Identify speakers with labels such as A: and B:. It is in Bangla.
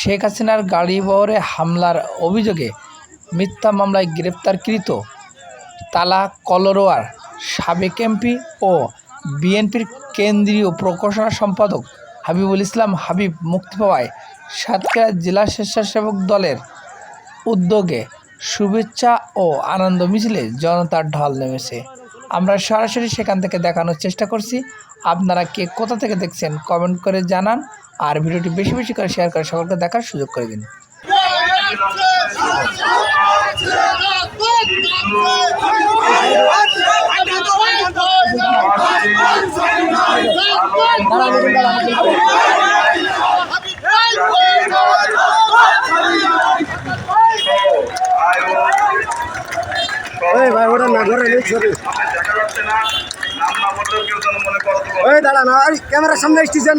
A: শেখ হাসিনার গাড়িবহরে হামলার অভিযোগে মিথ্যা মামলায় গ্রেপ্তারকৃত তালা কলরোয়ার সাবেক এমপি ও বিএনপির কেন্দ্রীয় প্রকাশনা সম্পাদক হাবিবুল ইসলাম হাবিব মুক্তি পাওয়ায় সাতক্ষীরা জেলা স্বেচ্ছাসেবক দলের উদ্যোগে শুভেচ্ছা ও আনন্দ মিছিলে জনতার ঢল নেমেছে। আমরা সরাসরি সেখান থেকে দেখানোর চেষ্টা করছি। আপনারা কে কোথা থেকে দেখছেন কমেন্ট করে জানান। আর ভিডিওটি বেশি বেশি করে শেয়ার করে সকলকে দেখার সুযোগ করে দিন।
B: ওই দাঁড়া না এই ক্যামেরার সামনে এসেছেন